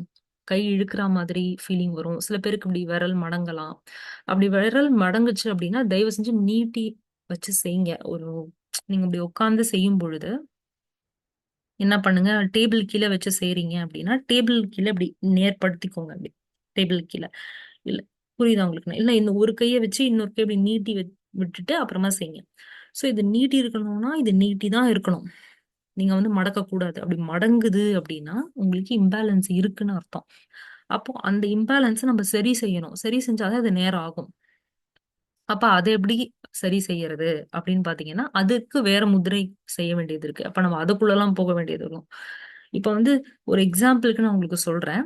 கை இழுக்கிற மாதிரி ஃபீலிங் வரும். சில பேருக்கு இப்படி விரல் மடங்கலாம். அப்படி விரல் மடங்குச்சு அப்படின்னா தயவு செஞ்சு நீட்டி வச்சு செய்யுங்க. ஒரு நீங்க இப்படி உட்கார்ந்து செய்யும் பொழுது என்ன பண்ணுங்க? டேபிள் கீழே வச்சு செய்றீங்க அப்படின்னா டேபிள் கீழே இப்படி நேர்படுத்திக்கோங்க அப்படி. டேபிள் கீழே. இல்ல புரியுதா உங்களுக்கு? இல்ல இந்த ஒரு கையை வச்சு இன்னொரு கை இப்படி நீட்டி விட்டுட்டு அப்புறமா செய்யுங்க. சோ இது நீட்டி இருக்கணும்னா இது நீட்டி தான் இருக்கணும். நீங்க வந்து மடக்க கூடாது அப்படி மடங்குது அப்படின்னா உங்களுக்கு இம்பேலன்ஸ் இருக்குன்னு அர்த்தம். அப்போ அந்த இம்பேலன்ஸை நம்ம சரி செய்யணும். சரி செஞ்சாதான் அது நேரம் ஆகும். அப்ப அதை எப்படி சரி செய்யறது அப்படின்னு பாத்தீங்கன்னா அதுக்கு வேற முதிரை செய்ய வேண்டியது இருக்கு. அப்ப நம்ம அதுக்குள்ளலாம் போக வேண்டியது இருக்கும். இப்ப வந்து ஒரு எக்ஸாம்பிளுக்கு நான் உங்களுக்கு சொல்றேன்.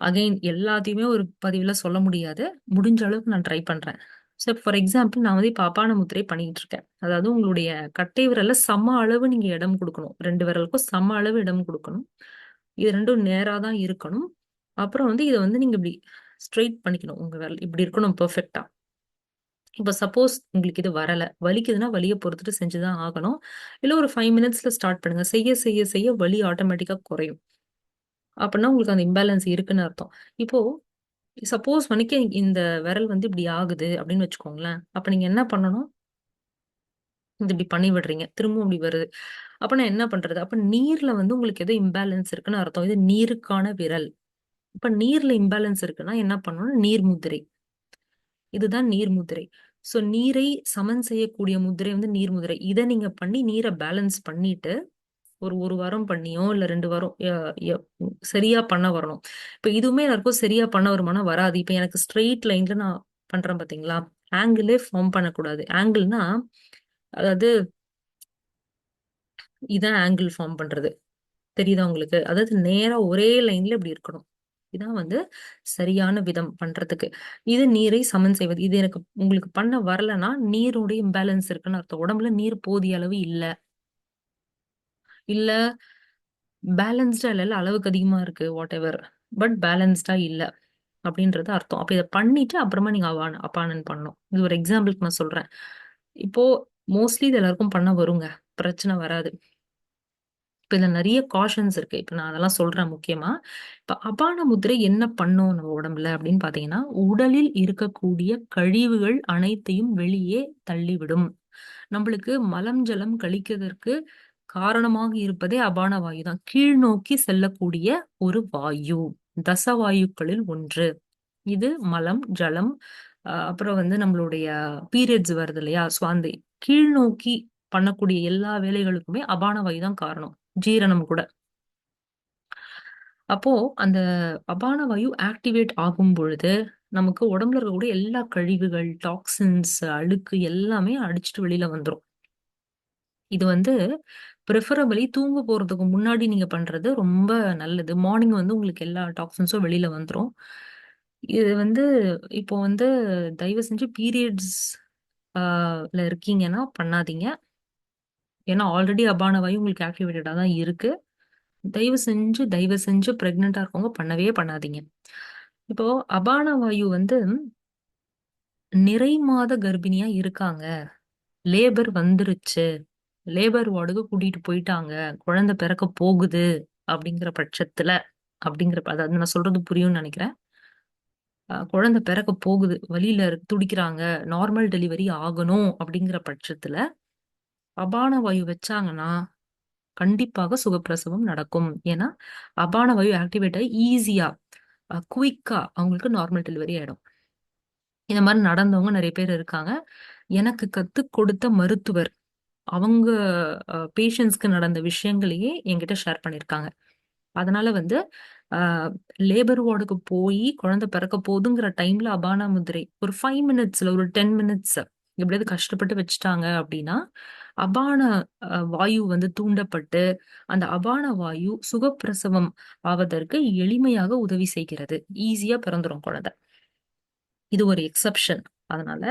அகைன் எல்லாத்தையுமே ஒரு பதிவுல சொல்ல முடியாது. முடிஞ்ச அளவுக்கு நான் ட்ரை பண்றேன். ஸோ ஃபார் எக்ஸாம்பிள் நான் வந்து இப்போ அபான முத்திரை பண்ணிட்டு இருக்கேன் அதாவது உங்களுடைய கட்டை விரல்ல சம அளவு நீங்க இடம் கொடுக்கணும். ரெண்டு விரலுக்கும் சம அளவு இடம் கொடுக்கணும். இது ரெண்டும் நேராக தான் இருக்கணும். அப்புறம் வந்து இதை வந்து நீங்க இப்படி ஸ்ட்ரெயிட் பண்ணிக்கணும். உங்க விரல் இப்படி இருக்கணும் பெர்ஃபெக்டா இப்போ சப்போஸ் உங்களுக்கு இது வரலை. வலிக்குதுன்னா வலியை பொறுத்துட்டு செஞ்சுதான் ஆகணும். இல்லை ஒரு ஃபைவ் மினிட்ஸ்ல ஸ்டார்ட் பண்ணுங்க. செய்ய செய்ய செய்ய வலி ஆட்டோமேட்டிக்காக குறையும். அப்படின்னா உங்களுக்கு அந்த இம்பேலன்ஸ் இருக்குன்னு அர்த்தம். இப்போ சப்போஸ் வணிக்க இந்த விரல் வந்து இப்படி ஆகுது அப்படின்னு வச்சுக்கோங்களேன். அப்ப நீங்க என்ன பண்ணணும்? இது இப்படி பண்ணி விடுறீங்க. திரும்பவும் இப்படி வருது. அப்ப நான் என்ன பண்றது? அப்ப நீர்ல வந்து உங்களுக்கு ஏதோ இம்பேலன்ஸ் இருக்குன்னு அர்த்தம். இது நீருக்கான விரல். இப்ப நீர்ல இம்பேலன்ஸ் இருக்குன்னா என்ன பண்ணணும் நீர் முத்திரை இதுதான் நீர் முத்திரை ஸோ நீரை சமன் செய்யக்கூடிய முத்திரை வந்து நீர் முத்திரை இதை நீங்க பண்ணி நீரை பேலன்ஸ் பண்ணிட்டு ஒரு ஒரு வாரம் பண்ணியோ இல்லை ரெண்டு வாரம் சரியா பண்ண வரணும். இப்போ இதுவுமே எல்லாருக்கும் சரியா பண்ண வருமானா வராது. இப்போ எனக்கு ஸ்ட்ரெயிட் லைன்ல நான் பண்றேன் பாத்தீங்களா? ஆங்கிளே ஃபார்ம் பண்ணக்கூடாது. ஆங்கிள்னா அதாவது இதான் ஆங்கிள் ஃபார்ம் பண்றது. தெரியுதா உங்களுக்கு? அதாவது நேரா ஒரே லைன்ல இப்படி இருக்கணும். இதான் வந்து சரியான விதம் பண்றதுக்கு. இது நீரை சமன் செய்வது. இது எனக்கு உங்களுக்கு பண்ண வரலன்னா நீருடைய இம்பேலன்ஸ் இருக்குன்னு அர்த்தம். உடம்புல நீர் போதிய அளவு இல்லை. இல்ல பேலன்ஸ்டா இல்ல இல்ல அளவுக்கு அதிகமா இருக்கு வாட் எவர் பட் பேலன்ஸ்டா இல்ல அப்படின்றது அர்த்தம். அப்ப இதை பண்ணிட்டு அப்புறமா நீங்க அவான் அப்பானன் பண்ணணும். இது ஒரு எக்ஸாம்பிளுக்கு நான் சொல்றேன். இப்போ மோஸ்ட்லி இது எல்லாருக்கும் பண்ண வருங்க. பிரச்சனை வராது. இப்ப இதுல நிறைய காஷன்ஸ் இருக்கு. இப்ப நான் அதெல்லாம் சொல்றேன் முக்கியமா. இப்ப அபான முத்திரை என்ன பண்ணும் நம்ம உடம்புல அப்படின்னு பாத்தீங்கன்னா உடலில் இருக்கக்கூடிய கழிவுகள் அனைத்தையும் வெளியே தள்ளிவிடும். நம்மளுக்கு மலம் ஜலம் கழிக்கிறதற்கு காரணமாக இருப்பதே அபான வாயு தான். கீழ் நோக்கி செல்லக்கூடிய ஒரு வாயு. தசவாயுக்களில் ஒன்று. இது மலம் ஜலம் அஹ் அப்புறம் வந்து நம்மளுடைய பீரியட்ஸ் வருது இல்லையா? ஸோ அந்த கீழ் நோக்கி பண்ணக்கூடிய எல்லா வேலைகளுக்குமே அபான வாயு தான் காரணம். ஜீரணம் கூட. அப்போ அந்த அபான வாயு ஆக்டிவேட் ஆகும் பொழுது நமக்கு உடம்புல இருக்கக்கூடிய எல்லா கழிவுகள், டாக்ஸின்ஸ், அழுக்கு எல்லாமே அடிச்சுட்டு வெளியில வந்துரும். இது வந்து ப்ரிஃபரபிளி தூங்க போகிறதுக்கு முன்னாடி நீங்க பண்றது ரொம்ப நல்லது. மார்னிங் வந்து உங்களுக்கு எல்லா டாக்ஸின்ஸும் வெளியில வந்துரும். இது வந்து இப்போ வந்து தயவு செஞ்சு பீரியட்ஸ் ஆ ல இருக்கீங்கன்னா பண்ணாதீங்க. ஏன்னா ஆல்ரெடி அபான வாயு உங்களுக்கு ஆக்டிவேட்டடா தான் இருக்கு. தயவு செஞ்சு தயவு செஞ்சு பிரெக்னன்ட்டா இருக்கவங்க பண்ணவே பண்ணாதீங்க. இப்போ அபான வாயு வந்து நிறை மாத கர்ப்பிணியா இருக்காங்க. லேபர் வந்துருச்சு. லேபர் வார்டுக்கு கூட்டிட்டு போயிட்டாங்க. குழந்தை பிறக்க போகுது அப்படிங்கிற பட்சத்துல அப்படிங்கிற அதாவது நான் சொல்றது புரியும்னு நினைக்கிறேன் குழந்தை பிறக்க போகுது. வழியில துடிக்கிறாங்க. நார்மல் டெலிவரி ஆகணும் அப்படிங்கிற பட்சத்துல அபான வாயு வச்சாங்கன்னா, கண்டிப்பாக சுகப்பிரசவம் நடக்கும். ஏன்னா, அபான வாயு ஆக்டிவேட் ஆகி ஈஸியா, குயிக்கா அவங்களுக்கு நார்மல் டெலிவரி ஆயிடும். இந்த மாதிரி நடந்தவங்க நிறைய பேர் இருக்காங்க. எனக்கு கத்துக் கொடுத்த மருத்துவர், அவங்க பேஷண்ட்ஸ்க்கு நடந்த விஷயங்களையே என்கிட்ட ஷேர் பண்ணியிருக்காங்க. அதனால வந்து லேபர் வார்டுக்கு போய் குழந்தை பிறக்க போதுங்கிற டைம்ல அபான முதிரை ஒரு ஃபைவ் மினிட்ஸ்ல ஒரு 10 மினிட்ஸ் எப்படியாவது கஷ்டப்பட்டு வச்சுட்டாங்க அப்படின்னா, அபான வாயு வந்து தூண்டப்பட்டு, அந்த அபான வாயு சுகப்பிரசவம் ஆவதற்கு எளிமையாக உதவி செய்கிறது. ஈஸியா பிறந்துரும் குழந்தை. இது ஒரு எக்ஸப்ஷன் அதனால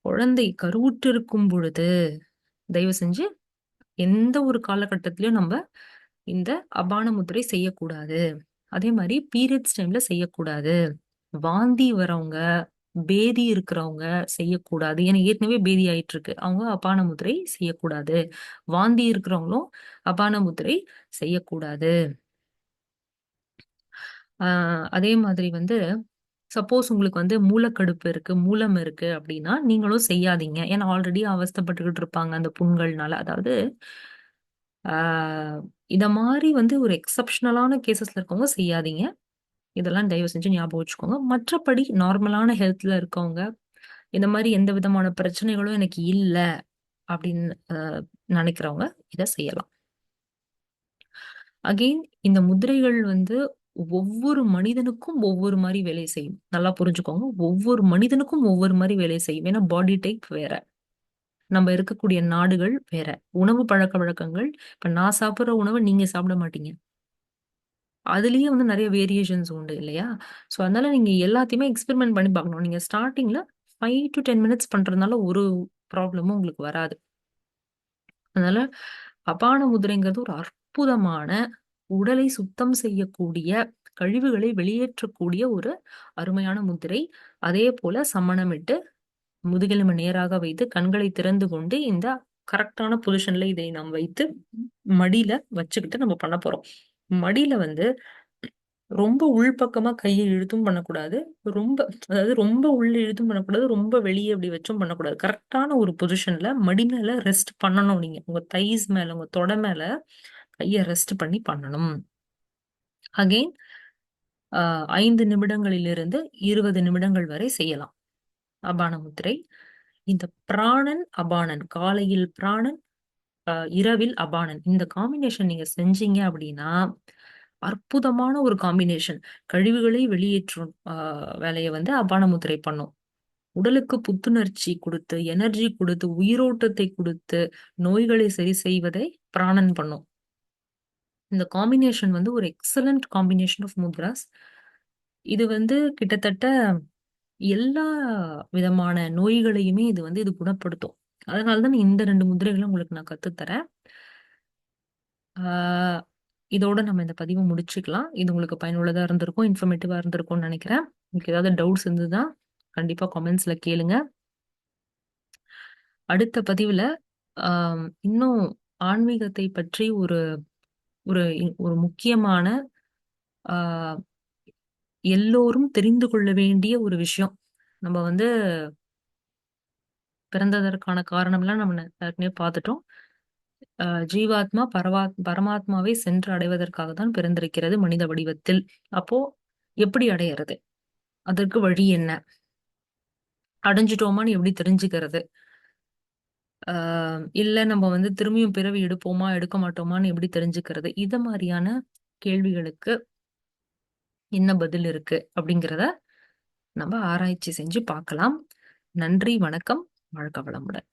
குழந்தை கருவுற்றிருக்கும் பொழுது, தயவு செஞ்சு எந்த ஒரு காலகட்டத்திலயும் நம்ம இந்த அபான முத்திரை செய்யக்கூடாது. அதே மாதிரி பீரியட்ஸ் டைம்ல செய்யக்கூடாது. வாந்தி வரவங்க, பேதி இருக்கிறவங்க செய்யக்கூடாது. ஏன்னா ஏற்கனவே பேதி ஆயிட்டிருக்கு. அவங்க அபான முத்திரை செய்யக்கூடாது. வாந்தி இருக்கிறவங்களும் அபான முத்திரை செய்யக்கூடாது. ஆஹ் அதே மாதிரி வந்து சப்போஸ் உங்களுக்கு வந்து மூலக்கடுப்பு இருக்கு, மூலம் இருக்கு அப்படின்னா, நீங்களும் செய்யாதீங்க. ஏன்னா ஆல்ரெடி அவஸ்தைப்பட்டுக்கிட்டு இருப்பாங்க அந்த புண்கள்னால. அதாவது இத மாதிரி வந்து ஒரு எக்ஸப்ஷனலான கேசஸ்ல இருக்கவங்க செய்யாதீங்க. இதெல்லாம் தயவு செஞ்சு ஞாபகம் வச்சுக்கோங்க. மற்றபடி நார்மலான ஹெல்த்ல இருக்கவங்க, இந்த மாதிரி எந்த விதமான பிரச்சனைகளும் எனக்கு இல்லை அப்படின்னு நினைக்கிறவங்க இதை செய்யலாம். அகெயின் இந்த முதிரைகள் வந்து ஒவ்வொரு மனிதனுக்கும் ஒவ்வொரு மாதிரி வேலை செய்யும். நல்லா புரிஞ்சுக்கோங்க. ஒவ்வொரு மனிதனுக்கும் ஒவ்வொரு மாதிரி வேலை செய்யும். ஏன்னா பாடி டைப் வேற. நம்ம இருக்கக்கூடிய நாடுகள் வேற. உணவு பழக்கவழக்கங்கள் இப்ப நான் சாப்பிட்ற உணவை நீங்க சாப்பிட மாட்டீங்க. அதுலயே வந்து நிறைய வேரியேஷன்ஸ் உண்டு இல்லையா? ஸோ அதனால நீங்க எல்லாத்தையுமே எக்ஸ்பெரிமெண்ட் பண்ணி பார்க்கணும். நீங்க ஸ்டார்ட்டிங்ல 5 டூ 10 மினிட்ஸ் பண்றதுனால ஒரு ப்ராப்ளமும் உங்களுக்கு வராது. அதனால அபான முதிரைங்கிறது ஒரு அற்புதமான உடலை சுத்தம் செய்யக்கூடிய, கழிவுகளை வெளியேற்றக்கூடிய ஒரு அருமையான முத்திரை. அதேபோல சமணமிட்டு, முதுகெலும்பு நேராக வைத்து, கண்களை திறந்து கொண்டு இந்த கரெக்டான பொசிஷன்ல இதை நாம் வைத்து, மடியில வச்சுக்கிட்டு நம்ம பண்ண போறோம். மடியில வந்து ரொம்ப உள்பக்கமா கையை இழுத்தும் பண்ணக்கூடாது. ரொம்ப அதாவது ரொம்ப உள்ள இழுத்தும் பண்ணக்கூடாது. ரொம்ப வெளியே அப்படி வச்சும் பண்ணக்கூடாது. கரெக்டான ஒரு பொசிஷன்ல மடி மேல ரெஸ்ட் பண்ணணும் நீங்க. உங்க தைஸ் மேல, உங்க தொட மேல கையை ரெஸ்ட் பண்ணி பண்ணணும். அகெயின் ஐந்து நிமிடங்களிலிருந்து 20 நிமிடங்கள் வரை செய்யலாம். அபான முத்திரை. இந்த பிராணன், அபானன் காலையில் பிராணன், இரவில் அபானன். இந்த காம்பினேஷன் நீங்க செஞ்சீங்க அப்படின்னா, அற்புதமான ஒரு காம்பினேஷன். கழிவுகளை வெளியேற்றும் வேலையை வந்து அபான முத்திரை பண்ணும். உடலுக்கு புத்துணர்ச்சி குடுத்து, எனர்ஜி கொடுத்து உயிரோட்டத்தை கொடுத்து நோய்களை சரி செய்வதை பிராணன் பண்ணும். இந்த காம்பினேஷன் வந்து ஒரு எக்ஸலண்ட் காம்பினேஷன் ஆஃப் முத்ராஸ். இது வந்து கிட்டத்தட்ட எல்லா விதமான நோய்களையுமே இது வந்து இது குணப்படுத்தும். அதனால தான் இந்த 2 முத்திரைகள உங்களுக்கு நான் கற்றுத்தரேன் தரேன். இதோட நம்ம இந்த பதிவை முடிச்சுக்கலாம். இது உங்களுக்கு பயனுள்ளதாக இருந்திருக்கும், இன்ஃபர்மேட்டிவாக இருந்திருக்கும்னு நினைக்கிறேன் உங்களுக்கு ஏதாவது டவுட்ஸ் இருந்ததுன்னா, கண்டிப்பாக கமெண்ட்ஸில் கேளுங்க. அடுத்த பதிவில் இன்னும் ஆன்மீகத்தை பற்றி ஒரு ஒரு ஒரு முக்கியமான ஆஹ் எல்லோரும் தெரிந்து கொள்ள வேண்டிய ஒரு விஷயம். நம்ம வந்து பிறந்ததற்கான காரணம்லாம் நம்ம ஏற்கனவே பார்த்துட்டோம். ஜீவாத்மா பரவாத் பரமாத்மாவை சென்று அடைவதற்காக தான் பிறந்திருக்கிறது மனித வடிவத்தில். அப்போ எப்படி அடையறது? அதற்கு வழி என்ன? அடைஞ்சுட்டோமான்னு எப்படி தெரிஞ்சுக்கிறது? இல்லை இல்ல நம்ம வந்து திரும்பியும் பிறவி எடுப்போமா, எடுக்க மாட்டோமான்னு எப்படி தெரிஞ்சுக்கிறது? இத மாதிரியான கேள்விகளுக்கு என்ன பதில் இருக்கு அப்படிங்கிறத நம்ம ஆராய்ச்சி செஞ்சு பார்க்கலாம். நன்றி வணக்கம். வாழ்க வளமுடன்.